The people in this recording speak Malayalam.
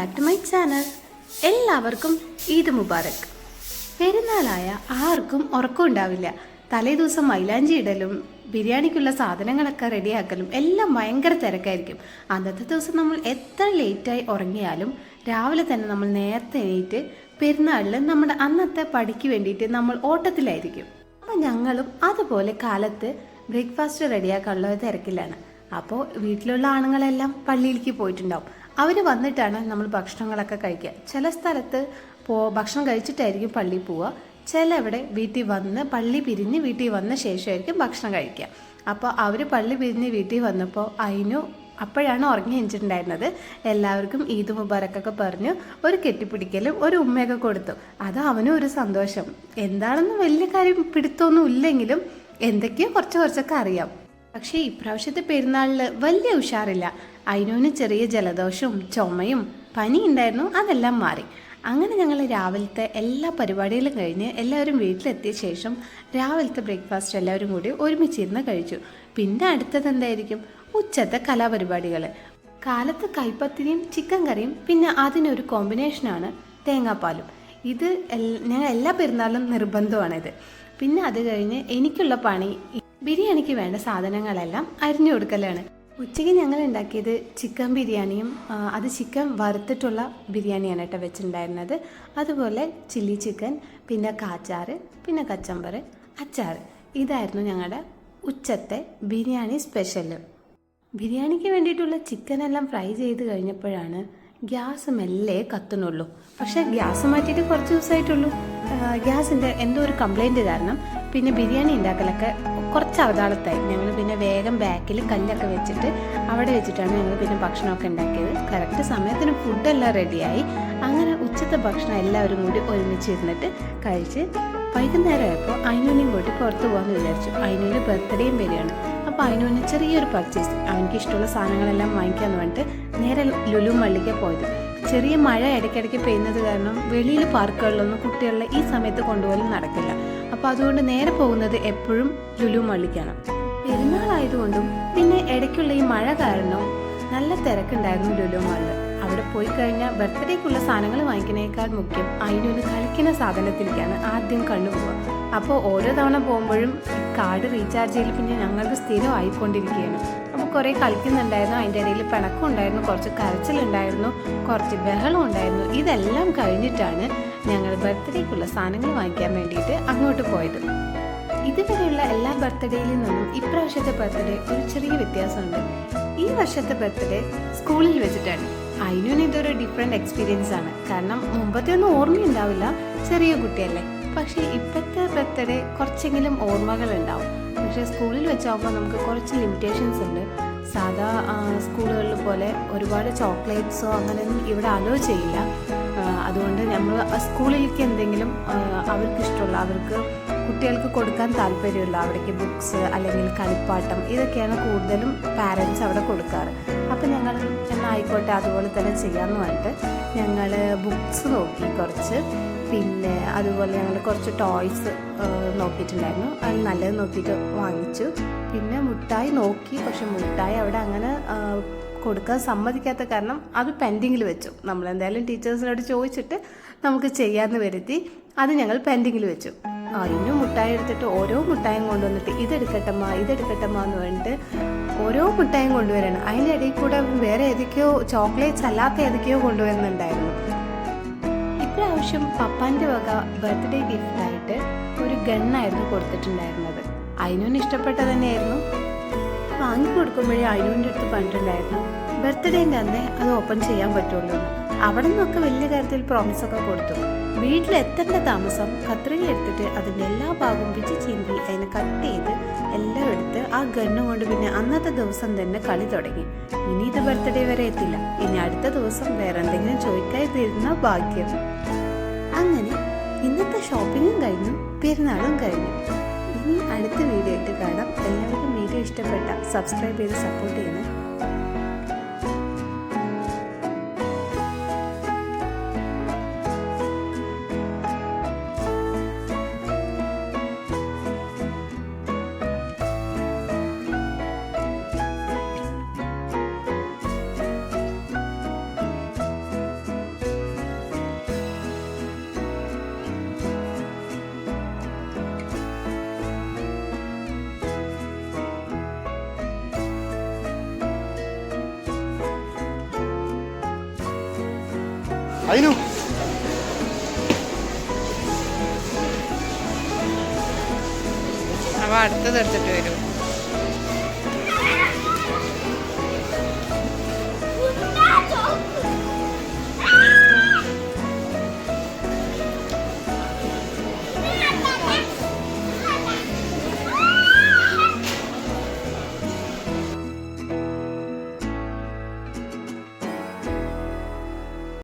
Back to my channel. എല്ലാവർക്കും ഈദ് മുബാറക്. പെരുന്നാളായ ആർക്കും ഉറക്കം ഉണ്ടാവില്ല. തലേ ദിവസം മൈലാഞ്ചി ഇടലും ബിരിയാണിക്കുള്ള സാധനങ്ങളൊക്കെ റെഡിയാക്കലും എല്ലാം ഭയങ്കര തിരക്കായിരിക്കും. അന്നത്തെ ദിവസം നമ്മൾ എത്ര ലേറ്റായി ഉറങ്ങിയാലും രാവിലെ തന്നെ നമ്മൾ നേരത്തെ എണീറ്റ് പെരുന്നാളിൽ നമ്മുടെ അന്നത്തെ പടിക്ക് വേണ്ടിയിട്ട് നമ്മൾ ഓട്ടത്തിലായിരിക്കും. അപ്പം ഞങ്ങളും അതുപോലെ കാലത്ത് ബ്രേക്ക്ഫാസ്റ്റ് റെഡിയാക്കാനുള്ള തിരക്കിലാണ്. അപ്പോൾ വീട്ടിലുള്ള ആണുങ്ങളെല്ലാം പള്ളിയിലേക്ക് പോയിട്ടുണ്ടാവും. അവർ വന്നിട്ടാണ് നമ്മൾ ഭക്ഷണങ്ങളൊക്കെ കഴിക്കുക. ചില സ്ഥലത്ത് പോ ഭക്ഷണം കഴിച്ചിട്ടായിരിക്കും പള്ളിയിൽ പോവുക. ചിലവിടെ വീട്ടിൽ വന്ന് പള്ളി പിരിഞ്ഞ് വീട്ടിൽ വന്ന ശേഷമായിരിക്കും ഭക്ഷണം കഴിക്കുക. അപ്പോൾ അവർ പള്ളി പിരിഞ്ഞ് വീട്ടിൽ വന്നപ്പോൾ അതിനു അപ്പോഴാണ് ഉറങ്ങി എണിച്ചിട്ടുണ്ടായിരുന്നത്. എല്ലാവർക്കും ഈദ് മുബാറക്കൊക്കെ പറഞ്ഞു ഒരു കെട്ടിപ്പിടിക്കലും ഒരു ഉമ്മയൊക്കെ കൊടുത്തു. അത് അവനും ഒരു സന്തോഷം. എന്താണെന്ന് വലിയ കാര്യം പിടുത്തൊന്നും ഇല്ലെങ്കിലും എന്തൊക്കെയോ കുറച്ച് കുറച്ചൊക്കെ അറിയാം. പക്ഷേ ഇപ്രാവശ്യത്തെ പെരുന്നാളിൽ വലിയ ഉഷാറില്ല. അതിനോന് ചെറിയ ജലദോഷവും ചുമയും പനി ഉണ്ടായിരുന്നു അതെല്ലാം മാറി. അങ്ങനെ ഞങ്ങൾ രാവിലത്തെ എല്ലാ പരിപാടികളും കഴിഞ്ഞ് എല്ലാവരും വീട്ടിലെത്തിയ ശേഷം രാവിലത്തെ ബ്രേക്ക്ഫാസ്റ്റ് എല്ലാവരും കൂടി ഒരുമിച്ചിരുന്ന് കഴിച്ചു. പിന്നെ അടുത്തത് എന്തായിരിക്കും? ഉച്ചത്തെ കലാപരിപാടികൾ കാലത്ത് കൈപ്പത്തിരിയും ചിക്കൻ കറിയും പിന്നെ അതിനൊരു കോമ്പിനേഷനാണ് തേങ്ങാപ്പാലും. ഇത് ഞങ്ങൾ എല്ലാ പെരുന്നാളിലും നിർബന്ധമാണിത്. പിന്നെ അത് കഴിഞ്ഞ് എനിക്കുള്ള പണി ബിരിയാണിക്ക് വേണ്ട സാധനങ്ങളെല്ലാം അരിഞ്ഞു കൊടുക്കലാണ്. ഉച്ചയ്ക്ക് ഞങ്ങൾ ഉണ്ടാക്കിയത് ചിക്കൻ ബിരിയാണിയും അത് ചിക്കൻ വറുത്തിട്ടുള്ള ബിരിയാണിയാണ് കേട്ടോ വെച്ചിട്ടുണ്ടായിരുന്നത്. അതുപോലെ ചില്ലി ചിക്കൻ പിന്നെ കാച്ചാറ് പിന്നെ കച്ചമ്പർ അച്ചാർ. ഇതായിരുന്നു ഞങ്ങളുടെ ഉച്ചത്തെ ബിരിയാണി സ്പെഷ്യൽ ബിരിയാണിക്ക് വേണ്ടിയിട്ടുള്ള ചിക്കൻ എല്ലാം ഫ്രൈ ചെയ്ത് കഴിഞ്ഞപ്പോഴാണ് ഗ്യാസ് മെല്ലെ കത്തുന്നുള്ളൂ. പക്ഷേ ഗ്യാസ് മാറ്റിയിട്ട് കുറച്ച് ദിവസമായിട്ടുള്ളൂ. ഗ്യാസിന്റെ എന്തോ ഒരു കംപ്ലൈന്റ് കാരണം പിന്നെ ബിരിയാണി ഉണ്ടാക്കലൊക്കെ കുറച്ച് അവതാളത്തായി. ഞങ്ങൾ പിന്നെ വേഗം ബാക്കിൽ കല്ലൊക്കെ വെച്ചിട്ട് അവിടെ വെച്ചിട്ടാണ് ഞങ്ങൾ പിന്നെ ഭക്ഷണമൊക്കെ ഉണ്ടാക്കിയത്. കറക്റ്റ് സമയത്തിന് ഫുഡെല്ലാം റെഡിയായി അങ്ങനെ ഉച്ചത്തെ ഭക്ഷണം എല്ലാവരും കൂടി ഒരുമിച്ചിരുന്നിട്ട് കഴിച്ച് വൈകുന്നേരമായപ്പോൾ അയിനൂനെയും കൂട്ടി പുറത്ത് പോകാമെന്ന് വിചാരിച്ചു. അയിനൂന് ബർത്ത്ഡേയും വരികയാണ്. അപ്പോൾ അയിനൂന് ചെറിയൊരു പർച്ചേസ് അവനിക്ക് ഇഷ്ടമുള്ള സാധനങ്ങളെല്ലാം വാങ്ങിക്കാന്ന് പറഞ്ഞിട്ട് നേരെ ലുലു മള്ളിക്ക് പോയത്. ചെറിയ മഴ ഇടയ്ക്കിടയ്ക്ക് പെയ്യുന്നത് കാരണം വെളിയിൽ പാർക്കുകളിലൊന്നും കുട്ടികളെ ഈ സമയത്ത് കൊണ്ടുപോലും നടക്കില്ല. അപ്പോൾ അതുകൊണ്ട് നേരെ പോകുന്നത് എപ്പോഴും ലുലു മള്ളിക്കാണ്. പെരുന്നാളായതുകൊണ്ടും പിന്നെ ഇടയ്ക്കുള്ള ഈ മഴ കാരണം നല്ല തിരക്കുണ്ടായിരുന്നു ലുലു മാളിൽ. അവിടെ പോയി കഴിഞ്ഞാൽ ബർത്ത്ഡേക്കുള്ള സാധനങ്ങൾ വാങ്ങിക്കുന്നതിനേക്കാൾ മുഖ്യം അതിനൊരു കളിക്കുന്ന സാധനത്തിലേക്കാണ് ആദ്യം കണ്ടുപോവുക അപ്പോൾ ഓരോ തവണ പോകുമ്പോഴും കാർഡ് റീചാർജ് ചെയ്യൽ പിന്നെ ഞങ്ങൾക്ക് സ്ഥിരം ആയിക്കൊണ്ടിരിക്കുകയാണ് അപ്പോൾ കുറേ കളിക്കുന്നുണ്ടായിരുന്നു. അതിന്റെ ഇടയിൽ പിണക്കം ഉണ്ടായിരുന്നു കുറച്ച് കരച്ചിലുണ്ടായിരുന്നു കുറച്ച് ബഹളം ഉണ്ടായിരുന്നു. ഇതെല്ലാം കഴിഞ്ഞിട്ടാണ് ഞങ്ങൾ ബർത്ത്ഡേക്കുള്ള സാധനങ്ങൾ വാങ്ങിക്കാൻ വേണ്ടിയിട്ട് അങ്ങോട്ട് പോയത്. ഇതുവരെയുള്ള എല്ലാ ബർത്ത്ഡേയിൽ നിന്നും ഇപ്രാവശ്യത്തെ ബർത്ത്ഡേ ഒരു ചെറിയ വ്യത്യാസമുണ്ട്. ഈ വർഷത്തെ ബർത്ത്ഡേ സ്കൂളിൽ വെച്ചിട്ടാണ്. അതിനും ഇതൊരു ഡിഫറെന്റ് എക്സ്പീരിയൻസ് ആണ്. കാരണം മുമ്പത്തെ ഒന്നും ഓർമ്മയുണ്ടാവില്ല ചെറിയ കുട്ടിയല്ലേ. പക്ഷേ ഇപ്പോഴത്തെ ബർത്ത്ഡേ കുറച്ചെങ്കിലും ഓർമ്മകൾ ഉണ്ടാവും പക്ഷേ സ്കൂളിൽ വെച്ചാകുമ്പോൾ നമുക്ക് കുറച്ച് ലിമിറ്റേഷൻസ് ഉണ്ട്. സാധാ സ്കൂളുകളിൽ പോലെ ഒരുപാട് ചോക്ലേറ്റ്സോ അങ്ങനെയൊന്നും ഇവിടെ അലോ ചെയ്യില്ല. അതുകൊണ്ട് നമ്മൾ സ്കൂളിലേക്ക് എന്തെങ്കിലും അവർക്ക് ഇഷ്ടമുള്ള അവർക്ക് കുട്ടികൾക്ക് കൊടുക്കാൻ താല്പര്യമുള്ള അവിടേക്ക് ബുക്സ് അല്ലെങ്കിൽ കളിപ്പാട്ടം ഇതൊക്കെയാണ് കൂടുതലും പാരൻസ് അവിടെ കൊടുക്കാറ്. അപ്പം ഞങ്ങൾ എന്നായിക്കോട്ടെ അതുപോലെ തന്നെ ചെയ്യാമെന്ന് പറഞ്ഞിട്ട് ഞങ്ങൾ ബുക്സ് നോക്കി കുറച്ച്. പിന്നെ അതുപോലെ ഞങ്ങൾ കുറച്ച് ടോയ്സ് നോക്കിയിട്ടുണ്ടായിരുന്നു. അത് നല്ലത് നോക്കിയിട്ട് വാങ്ങിച്ചു. പിന്നെ മുട്ടായി നോക്കി. പക്ഷെ മുട്ടായി അവിടെ അങ്ങനെ കൊടുക്കാൻ സമ്മതിക്കാത്ത കാരണം അത് പെൻഡിങ്ങിൽ വെച്ചു. നമ്മൾ എന്തായാലും ടീച്ചേഴ്സിനോട് ചോദിച്ചിട്ട് നമുക്ക് ചെയ്യാമെന്ന് വരുത്തി അത് ഞങ്ങൾ പെൻഡിങ്ങിൽ വെച്ചു. അതിനും മുട്ടായി എടുത്തിട്ട് ഓരോ മുട്ടായും കൊണ്ടുവന്നിട്ട് ഇതെടുക്കട്ടമ്മ ഇതെടുക്കട്ടമ്മ എന്ന് പറഞ്ഞിട്ട് ഓരോ മുട്ടായും കൊണ്ടുവരണം. അതിന്റെ ഇടയിൽ കൂടെ വേറെ ഏതൊക്കെയോ ചോക്ലേറ്റ്സ് അല്ലാത്ത ഏതൊക്കെയോ കൊണ്ടുവരുന്നുണ്ടായിരുന്നു. ഇപ്രാവശ്യം പപ്പാന്റെ വക ബർത്ത്ഡേ ഗിഫ്റ്റായിട്ട് ഒരു ഗണ്ണായിരുന്നു കൊടുത്തിട്ടുണ്ടായിരുന്നത്. അതിനൊന്ന് ഇഷ്ടപ്പെട്ട തന്നെയായിരുന്നു വാങ്ങി കൊടുക്കുമ്പോഴേ അതിനോന്റെ അടുത്ത് പറഞ്ഞിട്ടുണ്ടായിരുന്നു. ബർത്ത്ഡേന്റെ അന്നേ അത് ഓപ്പൺ ചെയ്യാൻ പറ്റുള്ളൂ. അവിടെ നിന്നൊക്കെ വലിയ കാര്യത്തിൽ പ്രോമിസ് ഒക്കെ കൊടുത്തു. വീട്ടിലെത്തേണ്ട താമസം കത്രിക എടുത്തിട്ട് അതിന്റെ എല്ലാ ഭാഗവും വിജി ചീന്തി അതിനെ കട്ട് ചെയ്ത് എല്ലാം എടുത്ത് ആ ഗണ്ണ് കൊണ്ട് പിന്നെ അന്നത്തെ ദിവസം തന്നെ കളി തുടങ്ങി. ഇനി ഇത് ബർത്ത്ഡേ വരെ എത്തില്ല. ഇനി അടുത്ത ദിവസം വേറെ എന്തെങ്കിലും ചോദിക്കാതെ തീരുന്ന ഭാഗ്യം. അങ്ങനെ ഇന്നത്തെ ഷോപ്പിങ്ങും കഴിഞ്ഞു പെരുന്നാളും കഴിഞ്ഞു. ഇനി അടുത്ത വീഡിയോ ആയിട്ട് കാണാം. എല്ലാവർക്കും വീഡിയോ ഇഷ്ടപ്പെട്ട സബ്സ്ക്രൈബ് ചെയ്ത് സപ്പോർട്ട് ചെയ്യുന്നത് അതിനു അവ അടുത്തത് എടുത്തിട്ട് വരും.